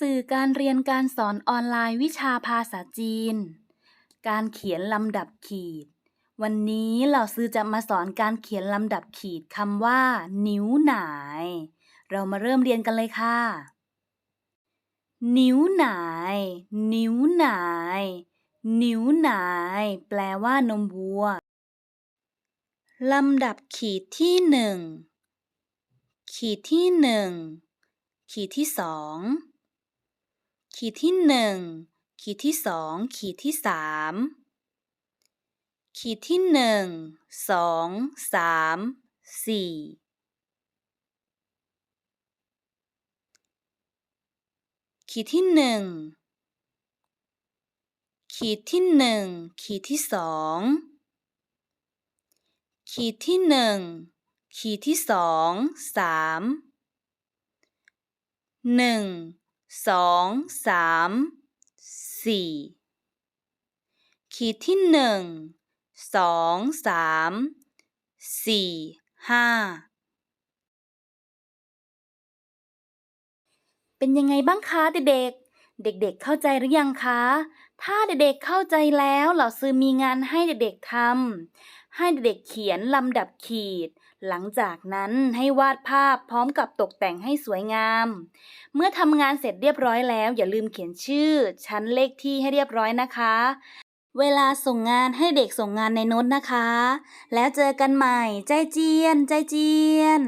สื่อการเรียนการสอนออนไลน์วิชาภาษาจีน การเขียนลำดับขีด วันนี้เหล่าซื้อจะมาสอนการเขียนลำดับขีดคำว่า นิ้วหนาย เรามาเริ่มเรียนกันเลยค่ะ นิ้วหนาย นิ้วหนาย นิ้วหนาย แปลว่านมวัว ลำดับขีดที่หนึ่งขีดที่หนึ่งขีดที่สอง ขีดที่หนึ่งขีดที่สองขีดที่สามขีดที่หนึ่งสองสามสี่ขีดที่หนึ่งขีดที่หนึ่งขีดที่สองขีดที่หนึ่งขีดที่สองสามหนึ่ง สองสามสี่ขีดที่หนึ่งสองสามสี่ห้าเป็นยังไงบ้างคะเด็กๆ เด็กๆเข้าใจหรือยังคะ ถ้าเด็กๆเข้าใจแล้วเหล่าซื้อมีงานให้เด็กๆทำ ให้เด็กเขียนลำดับขีด หลังจากนั้นให้วาดภาพพร้อมกับตกแต่งให้สวยงาม เมื่อทำงานเสร็จเรียบร้อยแล้ว อย่าลืมเขียนชื่อ ชั้นเลขที่ให้เรียบร้อยนะคะ เวลาส่งงานให้เด็กส่งงานในโน้ตนะคะ แล้วเจอกันใหม่ ใจเจียน ใจเจียน